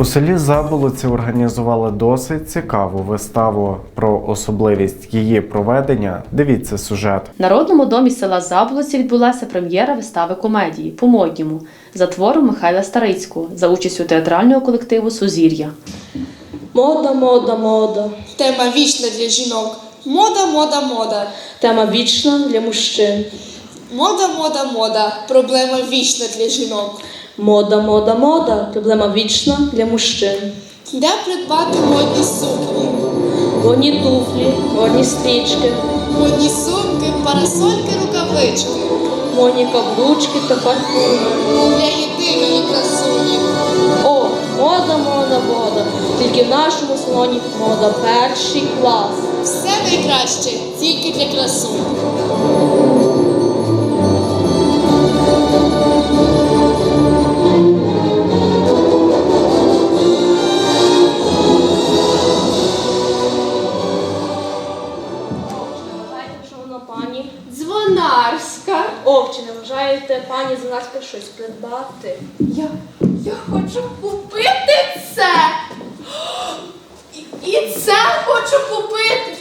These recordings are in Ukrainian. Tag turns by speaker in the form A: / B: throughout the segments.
A: У селі Заболоці організували досить цікаву виставу про особливість її проведення. Дивіться сюжет.
B: В Народному домі села Заболоці відбулася прем'єра вистави комедії по-модньому за твором Михайла Старицького за участю театрального колективу Сузір'я.
C: Мода, мода, мода.
D: Тема вічна для жінок. Мода, мода, мода.
C: Тема вічна для мужчин.
D: Мода, мода, мода. Проблема вічна для жінок.
C: Мода, мода, мода. Проблема вічна для мужчин.
D: Де придбати модні сукні?
C: Водні туфлі, водні стрічки,
D: Модні сумки, парасольки, рукавички.
C: модні каблучки та парфуми.
D: Для єдиної красуні.
C: О, мода, мода, мода. Тільки в нашому салоні мода перший клас.
D: Все найкраще тільки для красуні.
C: Пані?
E: Дзвонарська.
C: О, чи не вважаєте пані Занарська щось придбати?
E: Я, я хочу купити це. І, і це хочу купити.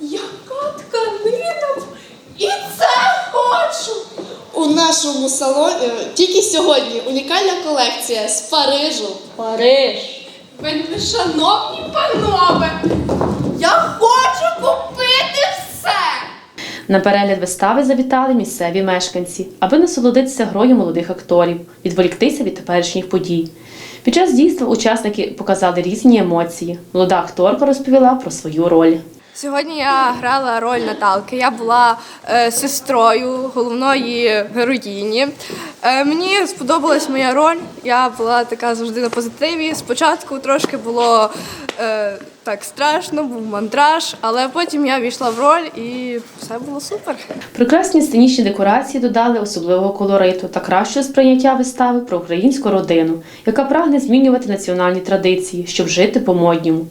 E: Яка тканина? І це хочу.
D: У нашому салоні тільки сьогодні унікальна колекція з Парижу.
C: Париж.
E: Ви, шановні панове, я хочу купити.
B: На перегляд вистави завітали місцеві мешканці, аби насолодитися грою молодих акторів, відволіктися від теперішніх подій. Під час дійства учасники показали різні емоції. Молода акторка розповіла про свою роль.
F: Сьогодні я грала роль Наталки. Я була е, сестрою головної героїні. Е, мені сподобалась моя роль. Я була така завжди на позитиві. Спочатку трошки було е, так страшно, був мандраж, але потім я війшла в роль і все було супер.
B: Прекрасні сценічні декорації додали особливого колориту та кращого сприйняття вистави про українську родину, яка прагне змінювати національні традиції, щоб жити по-модньому.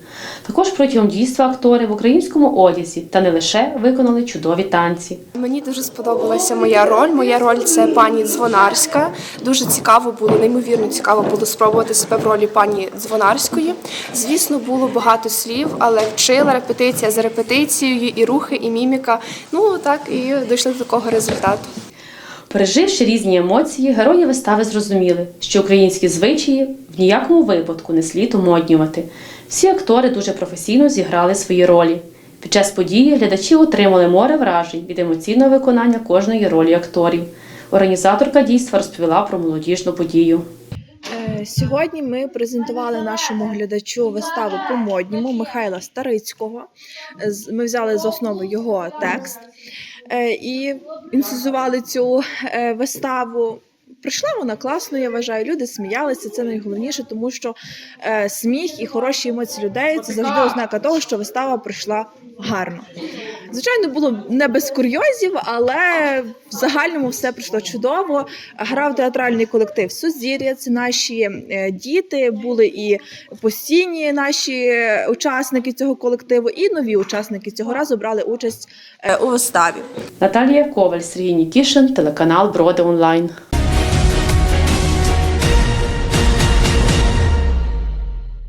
B: Також протягом дійства актори в українському одязі та не лише виконали чудові танці.
F: Мені дуже сподобалася моя роль. Моя роль це пані Дзвонарська. Дуже цікаво було, неймовірно цікаво було спробувати себе в ролі пані Дзвонарської. Звісно, було багато слів, але вчила репетиція за репетицією, і рухи, і міміка. Ну так і дійшли до такого результату.
B: Переживши різні емоції, герої вистави зрозуміли, що українські звичаї в ніякому випадку не слід умоднювати. Всі актори дуже професійно зіграли свої ролі. Під час події глядачі отримали море вражень від емоційного виконання кожної ролі акторів. Організаторка дійства розповіла про молодіжну подію.
G: Сьогодні ми презентували нашому глядачу виставу по модньому Михайла Старицького. Ми взяли за основу його текст е, і інсценізували цю е, виставу. Прийшла вона класно, я вважаю. Люди сміялися. Це найголовніше, тому що е, сміх і хороші емоції людей це завжди ознака того, що вистава пройшла гарно. Звичайно, було не без курйозів, але в загальному все пройшло чудово. Грав театральний колектив Сузір'я. Це наші е, діти, були і постійні наші учасники цього колективу, і нові учасники цього разу брали участь е, у виставі.
B: Наталія Коваль, Сергій Нікішин, телеканал Броди Онлайн.